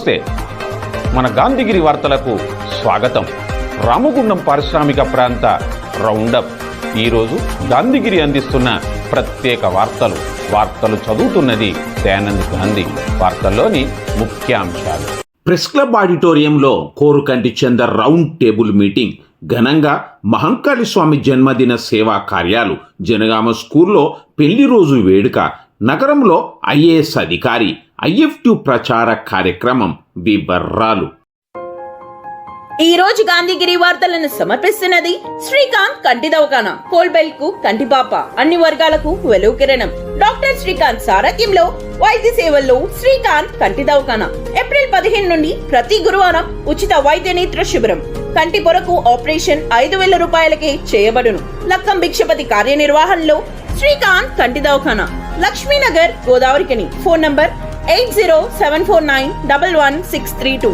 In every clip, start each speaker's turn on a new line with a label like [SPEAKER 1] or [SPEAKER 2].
[SPEAKER 1] నమస్తే. మన గాంధీగిరి వార్తలకు స్వాగతం. రామగుండం పారిశ్రామిక ప్రాంత రౌండప్. ఈరోజు గాంధీగిరి అందిస్తున్న ప్రత్యేక వార్తలు. వార్తలు చదువుతున్నది దయానంద్ గాంధీ. వార్తల్లోని ముఖ్యాంశాలు.
[SPEAKER 2] ప్రెస్ క్లబ్ ఆడిటోరియంలో కోరుకంటి చెంద రౌండ్ టేబుల్ మీటింగ్. ఘనంగా మహంకాళి స్వామి జన్మదిన సేవా కార్యాలు. జనగామ స్కూల్లో పెళ్ళి రోజు వేడుక. నగరంలో ఐఏఎస్ అధికారి. ఐఎఫ్ ప్రచార కార్యక్రమం విబర్రాలు.
[SPEAKER 3] ఈ రోజు గాంధీగిరి వార్తలను సమర్పిస్తున్నది శ్రీకాంత్ కంటి దవకాన కోల్బెల్కు కంటిపాప అన్ని వర్గాలకు వెలువ కిరణం. డాక్టర్ శ్రీకాంత్ సారథ్యంలో వైద్య సేవల్లో శ్రీకాంత్ కంటి దవకాన. ఏప్రిల్ పదిహేను నుండి ప్రతి గురువారం ఉచిత వైద్య నేత్ర శిబిరం. కంటి పొరకు ఆపరేషన్ ఐదు వేల రూపాయలకే చేయబడును. లక్కం భిక్షపతి కార్యనిర్వహణలో శ్రీకాంత్ కంటి దవాఖాన Laxminagar Godavarikhani. Phone number eight zero seven four nine double one six three two.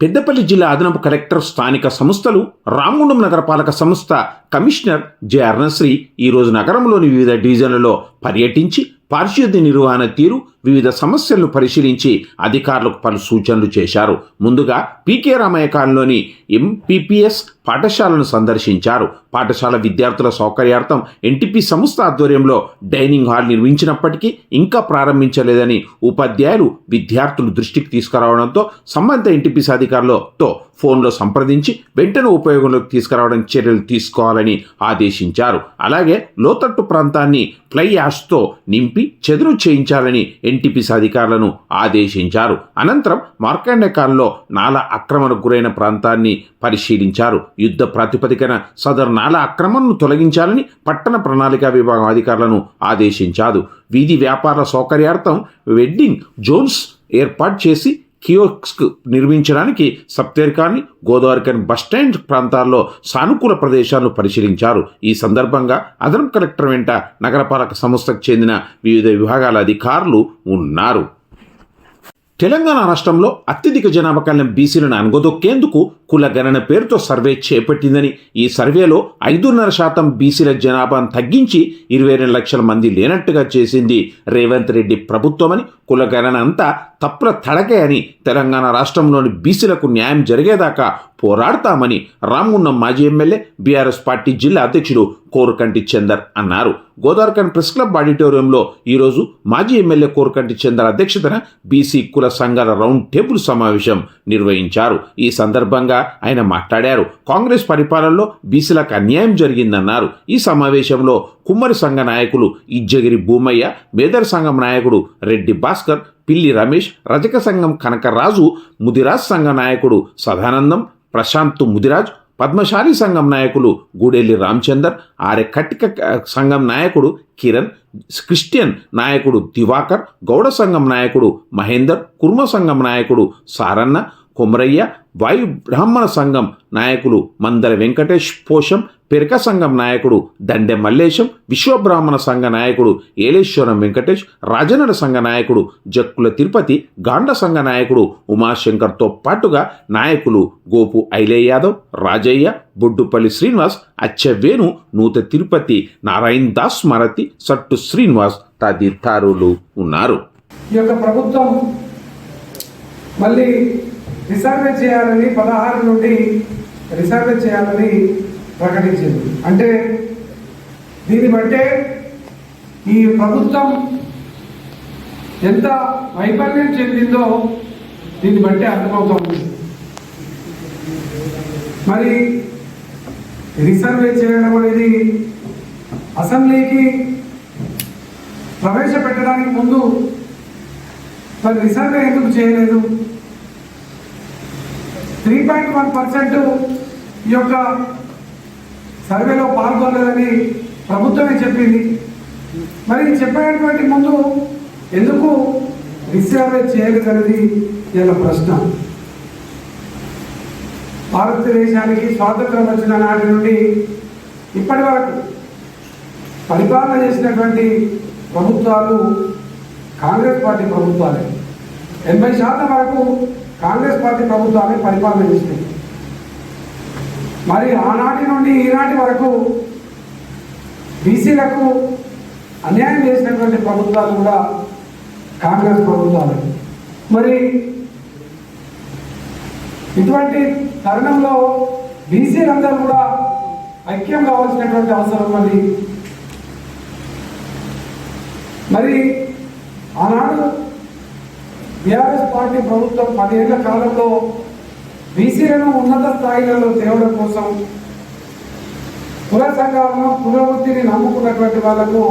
[SPEAKER 2] Peddapalli జిల్లా అదనపు కలెక్టర్ స్థానిక సంస్థలు రామగుండం నగరపాలక సంస్థ కమిషనర్ జె అరుణశ్రీ ఈరోజు నగరంలోని వివిధ డివిజన్లలో పర్యటించి పారిశుద్ధ్య నిర్వహణ తీరు వివిధ సమస్యలను పరిశీలించి అధికారులకు పలు సూచనలు చేశారు. ముందుగా పీకే రామయ్య కాలంలోని ఎంపీపీఎస్ పాఠశాలను సందర్శించారు. పాఠశాల విద్యార్థుల సౌకర్యార్థం ఎన్టీపీ సంస్థ ఆధ్వర్యంలో డైనింగ్ హాల్ నిర్మించినప్పటికీ ఇంకా ప్రారంభించలేదని ఉపాధ్యాయులు విద్యార్థులు దృష్టికి తీసుకురావడంతో సంబంధిత ఎన్టీపీసీ అధికారులతో ఫోన్లో సంప్రదించి వెంటనే ఉపయోగంలోకి తీసుకురావడం చర్యలు తీసుకోవాలని ఆదేశించారు. అలాగే లోతట్టు ప్రాంతాన్ని ఫ్లై యాష్తో నింపి చెదురు చేయించాలని ఎన్టీపీసీ అధికారులను ఆదేశించారు. అనంతరం మార్కండేకాల్లో నాల ఆక్రమణకు గురైన ప్రాంతాన్ని పరిశీలించారు. యుద్ధ ప్రాతిపదికన సదరు నాల ఆక్రమణను తొలగించాలని పట్టణ ప్రణాళిక విభాగం అధికారులను ఆదేశించారు వీధి వ్యాపార సౌకర్యార్థం వెడ్డింగ్ జోన్స్ ఏర్పాటు చేసి కియోస్క్ నిర్మించడానికి సప్తేర్కాని గోదావరికని బస్టాండ్ ప్రాంతాల్లో సానుకూల ప్రదేశాలను పరిశీలించారు. ఈ సందర్భంగా అదనపు కలెక్టర్ వెంట నగరపాలక సంస్థకు చెందిన వివిధ విభాగాల అధికారులు ఉన్నారు. తెలంగాణ రాష్ట్రంలో అత్యధిక జనాభా కలిగిన బీసీలను అనగదొక్కేందుకు కులగణన పేరుతో సర్వే చేపట్టిందని ఈ సర్వేలో ఐదున్నర శాతం బీసీల జనాభాను తగ్గించి ఇరవై రెండు లక్షల మంది లేనట్టుగా చేసింది రేవంత్ రెడ్డి ప్రభుత్వమని కులగణన అంతా తప్పుల తడకే అని తెలంగాణ రాష్ట్రంలోని బీసీలకు న్యాయం జరిగేదాకా పోరాడతామని రామగుండం మాజీ ఎమ్మెల్యే బీఆర్ఎస్ పార్టీ జిల్లా అధ్యక్షుడు కోరుకంటి చందర్ అన్నారు. గోదావరికన్ ప్రెస్ క్లబ్ ఆడిటోరియంలో ఈరోజు మాజీ ఎమ్మెల్యే కోరుకంటి చందర్ అధ్యక్షతన బీసీ కుల సంఘాల రౌండ్ టేబుల్ సమావేశం నిర్వహించారు. ఈ సందర్భంగా ఆయన మాట్లాడారు. కాంగ్రెస్ పరిపాలనలో బీసీలకు అన్యాయం జరిగిందన్నారు. ఈ సమావేశంలో కుమ్మరి సంఘ నాయకులు ఇజ్జగిరి భూమయ్య మేదర్ సంఘం నాయకుడు రెడ్డి భాస్కర్ పిల్లి రమేష్ రజక సంఘం కనకరాజు ముదిరాజ్ సంఘ నాయకుడు సదానందం ప్రశాంత్ ముదిరాజ్ పద్మశాలి సంఘం నాయకులు గూడెల్లి రామచందర్ ఆర్య కట్టిక సంఘం నాయకుడు కిరణ్ క్రిస్టియన్ నాయకుడు దివాకర్ గౌడ సంఘం నాయకుడు మహేందర్ కుర్మ సంఘం నాయకుడు సారన్న కొమరయ్య వాయు బ్రాహ్మణ సంఘం నాయకులు మందర వెంకటేష్ పోషం పెరక సంఘం నాయకుడు దండె మల్లేశం విశ్వబ్రాహ్మణ సంఘ నాయకుడు ఏలేశ్వరం వెంకటేష్ రాజనడ సంఘ నాయకుడు జక్కుల తిరుపతి గాండ సంఘ నాయకుడు ఉమాశంకర్తో పాటుగా నాయకులు గోపు ఐలే యాదవ్ రాజయ్య బొడ్డుపల్లి శ్రీనివాస్ అచ్చవేణు నూత తిరుపతి నారాయణ్ దాస్ మరతి సట్టు శ్రీనివాస్ తదితరులు ఉన్నారు.
[SPEAKER 4] ఈ యొక్క ప్రభుత్వం మళ్ళీ రిసర్వే చేయాలని పదహారు నుండి రిసర్వే చేయాలని ప్రకటించింది. అంటే దీన్ని బట్టే ఈ ప్రభుత్వం ఎంత వైఫల్యం చెందిందో దీన్ని బట్టి అర్థమవుతోంది. మరి రిసర్వే చేయడం అనేది అసెంబ్లీకి ప్రవేశపెట్టడానికి ముందు మరి రిసర్వే ఎందుకు చేయలేదు? త్రీ పాయింట్ వన్ పర్సెంట్ ఈ యొక్క సర్వేలో పాల్గొనలేదని ప్రభుత్వమే చెప్పింది. మరి చెప్పేటువంటి ముందు ఎందుకు రిసర్వే చేయలేదనేది ఇలా ప్రశ్న. భారతదేశానికి స్వాతంత్రం వచ్చిన నాటి నుండి ఇప్పటి వరకు పరిపాలన చేసినటువంటి ప్రభుత్వాలు కాంగ్రెస్ పార్టీ ప్రభుత్వాలే. ఎనభై శాతం వరకు కాంగ్రెస్ పార్టీ ప్రభుత్వాన్ని పరిపాలన చేసింది. మరి ఆనాటి నుండి ఈనాటి వరకు బీసీలకు అన్యాయం చేసినటువంటి ప్రభుత్వాలు కూడా కాంగ్రెస్ ప్రభుత్వాలు. మరి ఇటువంటి తరుణంలో బీసీలందరూ కూడా ఐక్యం కావాల్సినటువంటి అవసరం ఉన్నది. మరి ఆనాడు బీఆర్ఎస్ పార్టీ ప్రభుత్వం పదేళ్ళ కాలంలో బీసీలను ఉన్నత స్థాయిలలో తేవడం కోసం కుల సంఘాలను కుల నమ్ముకున్నటువంటి వాళ్ళకు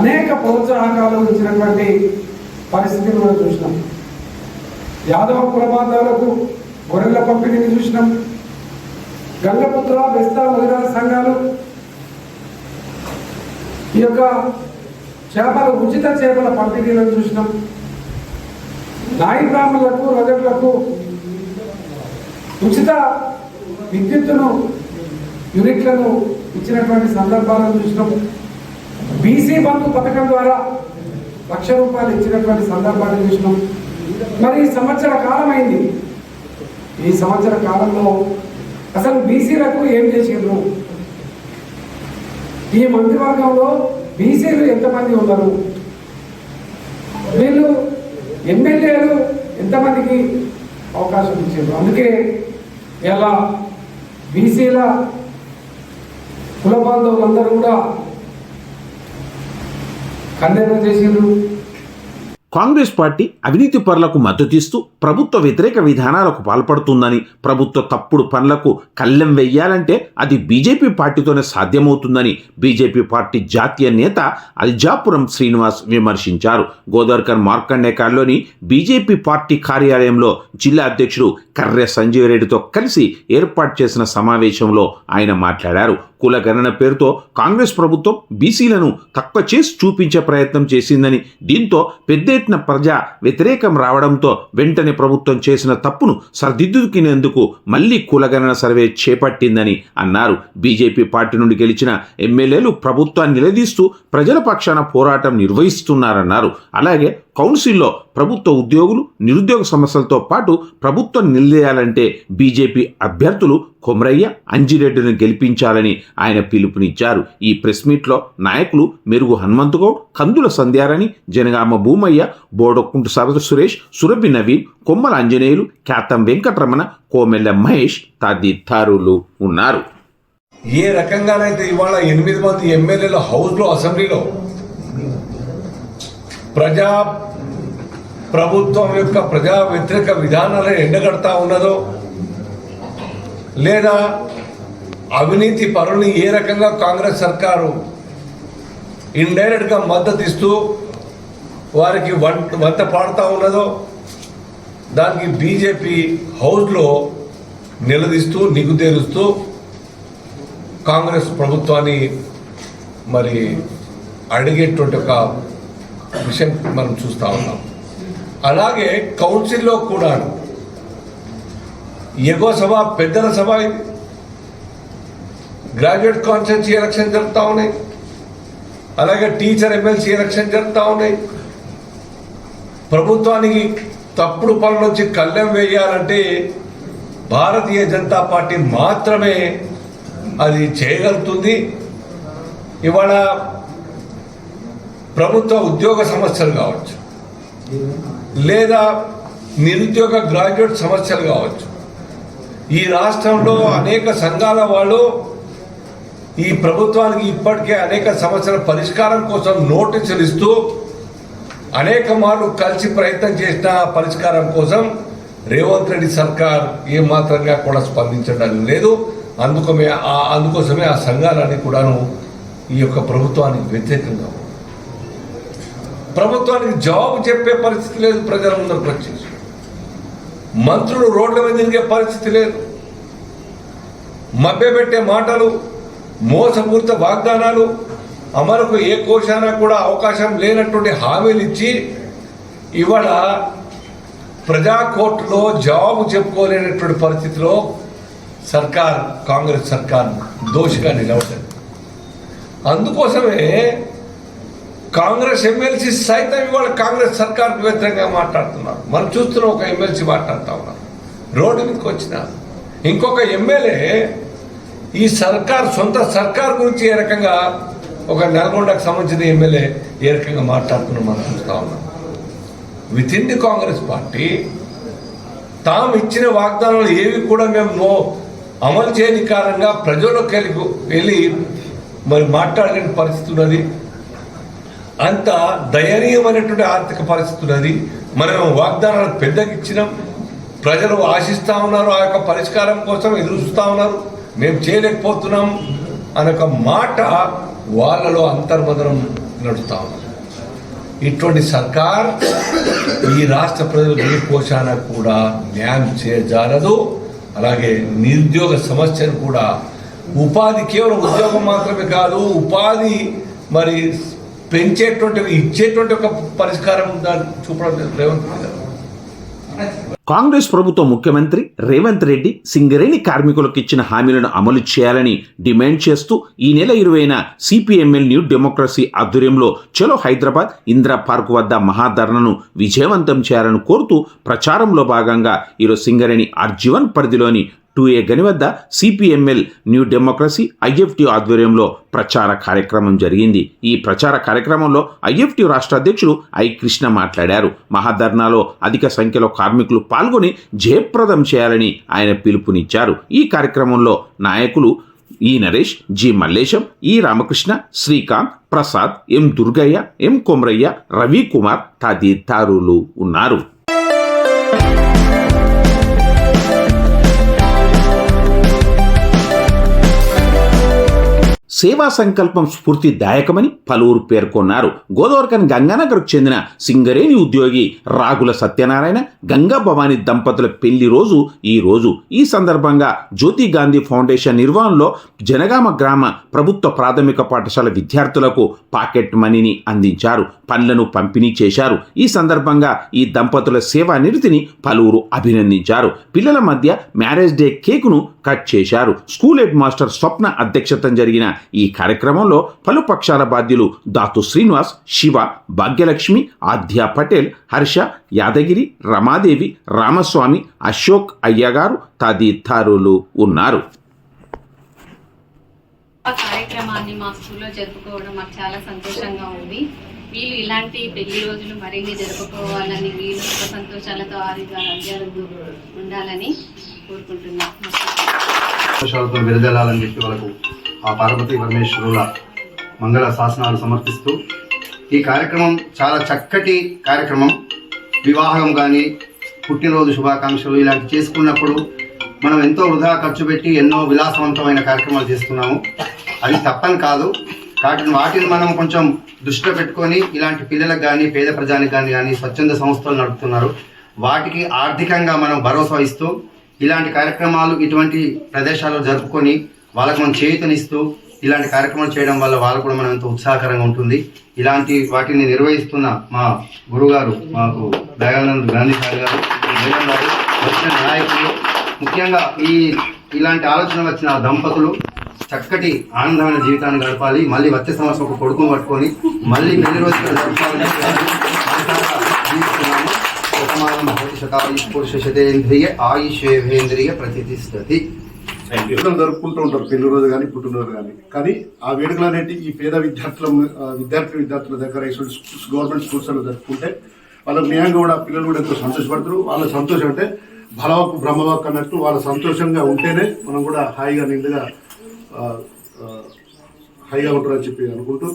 [SPEAKER 4] అనేక ప్రోత్సాహకాలు ఇచ్చినటువంటి పరిస్థితిని మనం చూసినాం. యాదవ కులబాంధవులకు గొర్రెల పంపిణీని చూసినాం. గంగపుత్ర బెస్తా మొదలైన సంఘాలు ఈ యొక్క చేపల ఉచిత చేపల పంపిణీలను చూసినాం. నాయి బ్రాహ్మణులకు రజకులకు ఉచిత విద్యుత్తును యూనిట్లను ఇచ్చినటువంటి సందర్భాలను చూసినాం బీసీ బంధు పథకం ద్వారా లక్ష రూపాయలు ఇచ్చినటువంటి సందర్భాన్ని చూసినాం. మరి ఈ సంవత్సర కాలం అయింది. ఈ సంవత్సర కాలంలో అసలు బీసీలకు ఏం చేసిండ్రు? ఈ మంత్రివర్గంలో బీసీలు ఎంతమంది ఉన్నారు? వీళ్ళు ఎమ్మెల్యేలు ఎంతమందికి అవకాశం ఇచ్చారు? అందుకే ఇలా బీసీల కుల బాంధవులందరూ కూడా ఖండన చేసిండ్రు.
[SPEAKER 2] కాంగ్రెస్ పార్టీ అవినీతి పరులకు మద్దతిస్తూ ప్రభుత్వ వ్యతిరేక విధానాలకు పాల్పడుతుందని ప్రభుత్వ తప్పుడు పనులకు కళ్ళెం వెయ్యాలంటే అది బీజేపీ పార్టీతోనే సాధ్యమవుతుందని బీజేపీ పార్టీ జాతీయ నేత అల్జాపురం శ్రీనివాస్ విమర్శించారు. గోదావరికర్ మార్కండేకాల్లోని బీజేపీ పార్టీ కార్యాలయంలో జిల్లా అధ్యక్షుడు కర్రె సంజీవ్ రెడ్డితో కలిసి ఏర్పాటు చేసిన సమావేశంలో ఆయన మాట్లాడారు. కులగణన పేరుతో కాంగ్రెస్ ప్రభుత్వం బీసీలను తక్కువ చేసి చూపించే ప్రయత్నం చేసిందని దీంతో పెద్ద ఎత్తున ప్రజా వ్యతిరేకం రావడంతో వెంటనే ప్రభుత్వం చేసిన తప్పును సరిదిద్దుకునేందుకు మళ్ళీ కులగణన సర్వే చేపట్టిందని అన్నారు. బీజేపీ పార్టీ నుండి గెలిచిన ఎమ్మెల్యేలు ప్రభుత్వాన్ని నిలదీస్తూ ప్రజల పక్షాన పోరాటం నిర్వహిస్తున్నారన్నారు. అలాగే కౌన్సిల్లో ప్రభుత్వ ఉద్యోగులు నిరుద్యోగ సమస్యలతో పాటు ప్రభుత్వం నిలదీయాలంటే బీజేపీ అభ్యర్థులు కొమరయ్య అంజిరెడ్డిని గెలిపించాలని ఆయన పిలుపునిచ్చారు. ఈ ప్రెస్ మీట్లో నాయకులు మెరుగు హనుమంతుగౌడ్ కందుల సంధ్యారని జనగామ భూమయ్య బోడకుంటు సరద సురేష్ సురభి నవీన్ కొమ్మల ఆంజనేయులు ఖ్యాతం వెంకటరమణ కోమెల్ల మహేష్ తదితరులు ఉన్నారు.
[SPEAKER 5] ఏ రకంగానైతే ఇవాళ ఎనిమిది మంది ఎమ్మెల్యేలు హౌస్లో అసెంబ్లీలో ప్రజా ప్రభుత్వం యొక్క ప్రజా వ్యతిరేక విధానాలను ఎండగడతా ఉన్నదో లేదా అవినీతి పరుని ఏ రకంగా కాంగ్రెస్ సర్కారు ఇండైరెక్ట్గా మద్దతు ఇస్తూ వారికి వంట వంత పాడుతూ ఉన్నదో దానికి బీజేపీ హౌస్లో నిలదీస్తూ నిగుదేరుస్తూ కాంగ్రెస్ ప్రభుత్వాన్ని మరి అడిగేటువంటి ఒక విషయం మనం చూస్తూ ఉన్నాం. అలాగే కౌన్సిల్లో కూడా ఎగో సభ పెద్దల సభ ఇది గ్రాడ్యుయేట్ కాన్స్టిట్యూన్సీ ఎలక్షన్ జరుగుతూ ఉన్నాయి. అలాగే టీచర్ ఎమ్మెల్సీ ఎలక్షన్ జరుగుతూ ఉన్నాయి. ప్రభుత్వానికి తప్పుడు పనుల నుంచి కళ్ళెం వేయాలంటే భారతీయ జనతా పార్టీ మాత్రమే అది చేయగలుగుతుంది. ఇవాళ ప్రభుత్వ ఉద్యోగ సమస్యలు కావచ్చు. లేదా నిరుద్యోగ గ్రాడ్యుయేట్ సమస్యలు కావచ్చు. ఈ రాష్ట్రంలో అనేక సంఘాల వాళ్ళు ఈ ప్రభుత్వానికి ఇప్పటికే అనేక సమస్యల పరిష్కారం కోసం నోటీసులు ఇస్తూ అనేక మార్లు కలిసి ప్రయత్నం చేసిన పరిష్కారం కోసం రేవంత్ రెడ్డి సర్కార్ ఏమాత్రంగా కూడా స్పందించడం లేదు. అందుకమే అందుకోసమే ఆ సంఘాలన్నీ కూడాను ఈ యొక్క ప్రభుత్వానికి వ్యతిరేకంగా ప్రభుత్వానికి జవాబు చెప్పే పరిస్థితి లేదు ప్రజల ముందరకు వచ్చేసి. మంత్రులు రోడ్ల మీద తిరిగే పరిస్థితి లేదు. మభ్యపెట్టే మాటలు మోసపూరిత వాగ్దానాలు అమలుకు ఏ కోశాన కూడా అవకాశం లేనటువంటి హామీలు ఇచ్చి ఇవాళ ప్రజా కోర్టులో జవాబు చెప్పుకోలేనటువంటి పరిస్థితిలో సర్కార్ కాంగ్రెస్ సర్కార్ దోషిగా నిలబడింది అందుకోసమే కాంగ్రెస్ ఎమ్మెల్సీ సైతం ఇవాళ కాంగ్రెస్ సర్కార్కు వ్యతిరేకంగా మాట్లాడుతున్నారు. మనం చూస్తున్న ఒక ఎమ్మెల్సీ మాట్లాడుతూ ఉన్నారు. రోడ్డు మీదకి వచ్చిన ఇంకొక ఎమ్మెల్యే ఈ సర్కార్ సొంత సర్కార్ గురించి ఏ రకంగా ఒక నల్గొండకు సంబంధించిన ఎమ్మెల్యే ఏ రకంగా మాట్లాడుతున్నాం మనం చూస్తూ ఉన్నాం. With in the Congress party తాము ఇచ్చిన వాగ్దానాలు ఏవి కూడా మేము అమలు చేయని కారణంగా ప్రజలకు వెళ్ళి వెళ్ళి మరి మాట్లాడలేని పరిస్థితి ఉన్నది. అంత దయనీయమైనటువంటి ఆర్థిక పరిస్థితి ఉన్నది మనం వాగ్దానాలు పెద్దగా ఇచ్చినాం. ప్రజలు ఆశిస్తూ ఉన్నారు. ఆ యొక్క పరిష్కారం కోసం ఎదురు చూస్తూ ఉన్నారు. మేము చేయలేకపోతున్నాం అనే మాట వాళ్ళలో అంతర్మదనం నడుస్తూ ఉన్నారు ఇటువంటి సర్కార్ ఈ రాష్ట్ర ప్రజల ఏ కోశాన కూడా న్యాయం చేయజాలదు. అలాగే నిరుద్యోగ సమస్యను కూడా ఉపాధి కేవలం ఉద్యోగం మాత్రమే కాదు ఉపాధి మరి పెంచేటువంటి ఇచ్చేటువంటి ఒక పరిష్కారం దాన్ని చూపడం రేవంత్ రెడ్డి గారు.
[SPEAKER 2] కాంగ్రెస్ ప్రభుత్వ ముఖ్యమంత్రి రేవంత్ రెడ్డి సింగరేణి కార్మికులకు ఇచ్చిన హామీలను అమలు చేయాలని డిమాండ్ చేస్తూ ఈ నెల ఇరవైన సిపిఎంఎల్ న్యూ డెమోక్రసీ ఆధ్వర్యంలో చలో హైదరాబాద్ ఇందిరా పార్క్ వద్ద మహాధరణను విజయవంతం చేయాలని కోరుతూ ప్రచారంలో భాగంగా ఈరోజు సింగరేణి ఆర్జీవన్ పరిధిలోని టూ ఏ గని వద్ద సిపిఎంఎల్ న్యూ డెమోక్రసీ ఐఎఫ్టి ఆధ్వర్యంలో ప్రచార కార్యక్రమం జరిగింది. ఈ ప్రచార కార్యక్రమంలో ఐఎఫ్టి రాష్ట్ర అధ్యక్షుడు ఐ కృష్ణ మాట్లాడారు. మహాధర్నాలో అధిక సంఖ్యలో కార్మికులు పాల్గొని జయప్రదం చేయాలని ఆయన పిలుపునిచ్చారు. ఈ కార్యక్రమంలో నాయకులు ఈ నరేష్ జి మల్లేశం ఈ రామకృష్ణ శ్రీకాంత్ ప్రసాద్ ఎం దుర్గయ్య ఎం కొమరయ్య రవికుమార్ తదితరులు ఉన్నారు. సేవా సంకల్పం స్ఫూర్తిదాయకమని పలువురు పేర్కొన్నారు. గోదావరికన్ గంగానగర్కు చెందిన సింగరేణి ఉద్యోగి రాగుల సత్యనారాయణ గంగా భవాని దంపతుల పెళ్ళి రోజు ఈ రోజు. ఈ సందర్భంగా జ్యోతి గాంధీ ఫౌండేషన్ నిర్వహణలో జనగామ గ్రామ ప్రభుత్వ ప్రాథమిక పాఠశాల విద్యార్థులకు పాకెట్ మనీని అందించారు. పండ్లను పంపిణీ చేశారు. ఈ సందర్భంగా ఈ దంపతుల సేవా నిరతిని పలువురు అభినందించారు. పిల్లల మధ్య మ్యారేజ్ డే కేకును కట్ చేశారు. స్కూల్ హెడ్ మాస్టర్ స్వప్న అధ్యక్షతన జరిగిన ఈ కార్యక్రమంలో పలు పక్షాల బాధ్యులు దాతు శ్రీనివాస్ శివ భాగ్యలక్ష్మి ఆద్య పటేల్ హర్ష యాదగిరి రమాదేవి రామస్వామి అశోక్ అయ్యగారు తదితరులు ఉన్నారు.
[SPEAKER 6] ఆ కార్యక్రమాన్ని మా స్కూల్లో జరుపుకోవడం మాకు చాలా సంతోషంగా ఉంది. వీళ్ళు ఇలాంటి పెళ్ళి రోజులు మరిన్ని జరుపుకోవాలని వీళ్ళు సుఖ సంతోషాలతో ఆరిగా ఆరోగ్యాలు ఉండాలని కోరుకుంటున్నాం.
[SPEAKER 7] చెప్పి వాళ్ళకు ఆ పార్వతీ పరమేశ్వరుల మంగళ శాసనాలు సమర్పిస్తూ ఈ కార్యక్రమం చాలా చక్కటి కార్యక్రమం. వివాహం కానీ పుట్టినరోజు శుభాకాంక్షలు ఇలాంటి చేసుకున్నప్పుడు మనం ఎంతో వృధా ఖర్చు పెట్టి ఎన్నో విలాసవంతమైన కార్యక్రమాలు చేస్తున్నాము. అది తప్పని కాదు. వాటిని వాటిని మనం కొంచెం దృష్టిలో పెట్టుకొని ఇలాంటి పిల్లలకు కానీ పేద ప్రజానికి కానీ కానీ స్వచ్ఛంద సంస్థలు నడుపుతున్నారు. వాటికి ఆర్థికంగా మనం భరోసా ఇస్తూ ఇలాంటి కార్యక్రమాలు ఇటువంటి ప్రదేశాల్లో జరుపుకొని వాళ్ళకు మనం చేతనిస్తూ ఇలాంటి కార్యక్రమాలు చేయడం వల్ల వాళ్ళు కూడా మనం ఎంతో ఉత్సాహకరంగా ఉంటుంది ఇలాంటి వాటిని నిర్వహిస్తున్న మా గురుగారు మాకు దయానంద్ గాంధీ సార్ గారు గారు వచ్చిన నాయకులు ముఖ్యంగా ఈ ఇలాంటి ఆలోచన వచ్చిన దంపతులు చక్కటి ఆనందమైన జీవితాన్ని గడపాలి మళ్ళీ వచ్చే సంవత్సరం ఒక కొడుకు పట్టుకొని మళ్ళీ పెళ్ళి రోజు ఇక్కడ జరపాలని మనసారా జీవిస్తున్నాము శతమానం పురుష శతేంద్రియ ఆయుషేంద్రియ ప్రతిష్టతి
[SPEAKER 8] వేడుకలు జరుపుకుంటూ ఉంటారు పెళ్ళి రోజు కానీ పుట్టినరోజు కానీ. కానీ ఆ వేడుకలు అనేటి ఈ పేద విద్యార్థుల విద్యార్థి విద్యార్థుల దగ్గర గవర్నమెంట్ స్కూల్స్లో జరుపుకుంటే వాళ్ళకు నిజంగా కూడా పిల్లలు కూడా ఎంతో సంతోషపడతారు వాళ్ళ సంతోషం అంటే బలవాకు బ్రహ్మవాక్ అన్నట్టు వాళ్ళ సంతోషంగా ఉంటేనే మనం కూడా హాయిగా నిండుగా హాయిగా ఉంటారని చెప్పి అనుకుంటూ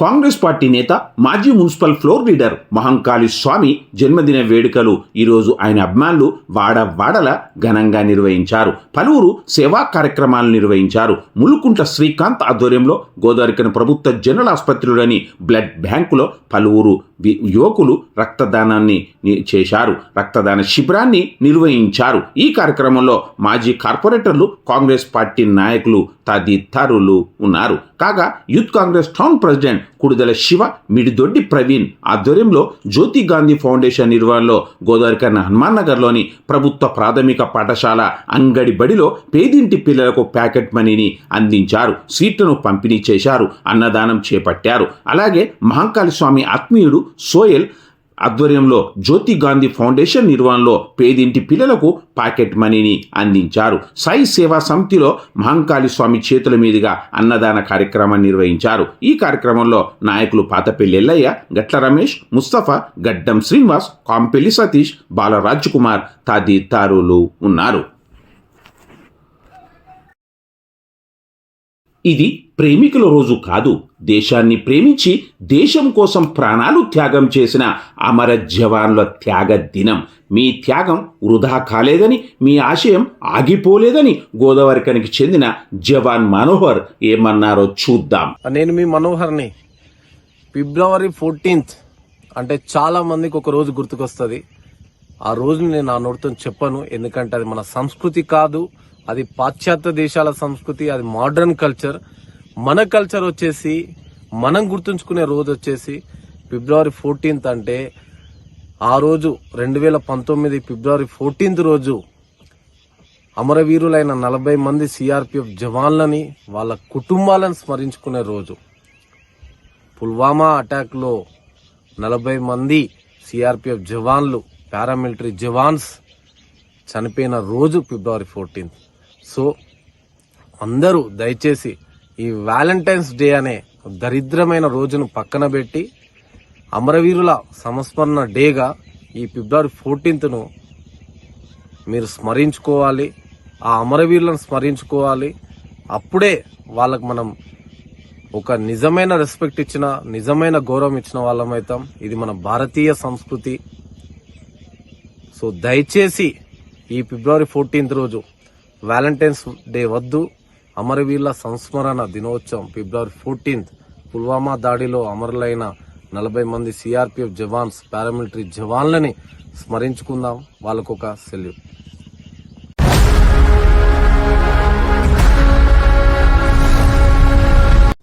[SPEAKER 2] కాంగ్రెస్ పార్టీ నేత మాజీ municipal floor leader Mahankali Swamy జన్మదిన వేడుకలు. ఈరోజు ఆయన అభిమానులు వాడ వాడల ఘనంగా నిర్వహించారు. పలువురు సేవా కార్యక్రమాలు నిర్వహించారు. ములుకుంట్ల శ్రీకాంత్ ఆధ్వర్యంలో గోదావరికన ప్రభుత్వ జనరల్ ఆసుపత్రిలోని బ్లడ్ బ్యాంకులో పలువురు యువకులు రక్తదానాన్ని చేశారు. రక్తదాన శిబిరాన్ని నిర్వహించారు. ఈ కార్యక్రమంలో మాజీ కార్పొరేటర్లు కాంగ్రెస్ పార్టీ నాయకులు తదితరులు ఉన్నారు. కాగా youth Congress town president Kudidala Shiva Mididoddi Praveen ఆధ్వర్యంలో జ్యోతి గాంధీ ఫౌండేషన్ నిర్వహణలో గోదావరికన్న హనుమాన్ నగర్లోని ప్రభుత్వ ప్రాథమిక పాఠశాల అంగడి బడిలో పేదింటి పిల్లలకు ప్యాకెట్ మనీని అందించారు. స్వీట్లను పంపిణీ చేశారు. అన్నదానం చేపట్టారు. అలాగే మహంకాళి స్వామి ఆత్మీయుడు సోయల్ ఆధ్వర్యంలో జ్యోతి గాంధీ ఫౌండేషన్ నిర్వహణలో పేదింటి పిల్లలకు పాకెట్ మనీని అందించారు. సాయి సేవా సమితిలో మహంకాళి స్వామి చేతుల మీదుగా అన్నదాన కార్యక్రమాన్ని నిర్వహించారు. ఈ కార్యక్రమంలో నాయకులు పాతపల్లి ఎల్లయ్య గట్ల రమేష్ ముస్తఫా గడ్డం శ్రీనివాస్ కాంపెల్లి సతీష్ బాలరాజ్ కుమార్ తదితరులు ఉన్నారు. ఇది ప్రేమికుల రోజు కాదు. దేశాన్ని ప్రేమించి దేశం కోసం ప్రాణాలు త్యాగం చేసిన అమర జవాన్ల త్యాగ దినం. మీ త్యాగం వృధా కాలేదని మీ ఆశయం ఆగిపోలేదని గోదావరికనికి చెందిన జవాన్ మనోహర్ ఏమన్నారో చూద్దాం.
[SPEAKER 9] నేను మీ మనోహర్ని ఫిబ్రవరి ఫోర్టీన్త్ అంటే చాలా మందికి ఒక రోజు గుర్తుకొస్తుంది. ఆ రోజుని నేను ఆ నోటితో చెప్పను ఎందుకంటే అది మన సంస్కృతి కాదు. అది పాశ్చాత్య దేశాల సంస్కృతి అది మోడర్న్ కల్చర్ మన కల్చర్ వచ్చేసి మనం గుర్తుంచుకునే రోజు వచ్చేసి ఫిబ్రవరి ఫోర్టీన్త్ అంటే ఆ రోజు రెండు వేల పంతొమ్మిది ఫిబ్రవరి ఫోర్టీన్త్ రోజు అమరవీరులైన నలభై మంది సిఆర్పిఎఫ్ జవాన్లని వాళ్ళ కుటుంబాలను స్మరించుకునే రోజు. పుల్వామా అటాక్లో నలభై మంది సిఆర్పిఎఫ్ జవాన్లు పారామిలిటరీ జవాన్స్ చనిపోయిన రోజు ఫిబ్రవరి ఫోర్టీన్త్. సో అందరూ దయచేసి ఈ వ్యాలంటైన్స్ డే అనే దరిద్రమైన రోజును పక్కన పెట్టి అమరవీరుల సంస్మరణ డేగా ఈ ఫిబ్రవరి ఫోర్టీన్త్ను మీరు స్మరించుకోవాలి. ఆ అమరవీరులను స్మరించుకోవాలి. అప్పుడే వాళ్ళకు మనం ఒక నిజమైన రెస్పెక్ట్ ఇచ్చిన నిజమైన గౌరవం ఇచ్చిన వాళ్ళమైతాం ఇది మన భారతీయ సంస్కృతి. సో దయచేసి ఈ ఫిబ్రవరి ఫోర్టీన్త్ రోజు వ్యాలంటైన్స్ డే వద్దు. అమరవీరుల సంస్మరణ దినోత్సవం ఫిబ్రవరి ఫోర్టీన్త్. పుల్వామా దాడిలో అమరులైన నలభై మంది సిఆర్పిఎఫ్ జవాన్స్ పారామిలిటరీ జవాన్లని స్మరించుకుందాం. వాళ్ళకొక సెల్యూట్.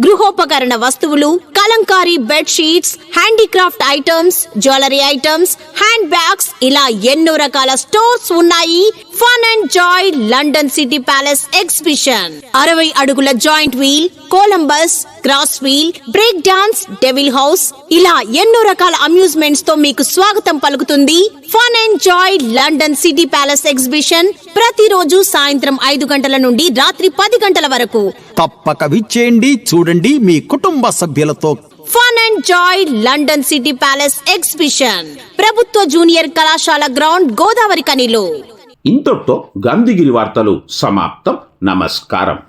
[SPEAKER 10] గృహోపకరణ వస్తువులు Kalamkari bed sheets handicraft items jewellery items hand bags ఇలా ఎన్నో రకాల స్టోర్స్ ఉన్నాయి. Fun and joy London city palace exhibition. అరవై అడుగుల joint wheel Columbus cross wheel break dance devil house ఇలా ఎన్నో రకాల అమ్యూజ్మెంట్స్తో మీకు స్వాగతం పలుకుతుంది. Fun and joy London city palace exhibition ప్రతిరోజు సాయంత్రం ఐదు గంటల నుండి రాత్రి పది గంటల వరకు.
[SPEAKER 11] తప్పక విచ్చేయండి చూడండి మీ కుటుంబ సభ్యులతో.
[SPEAKER 10] Fun and joy London city palace exhibition ప్రభుత్వ జూనియర్ కళాశాల గ్రౌండ్ గోదావరి కనిలో.
[SPEAKER 2] ఇంతటితో గాంధీగిరి వార్తలు సమాప్తం. నమస్కారం.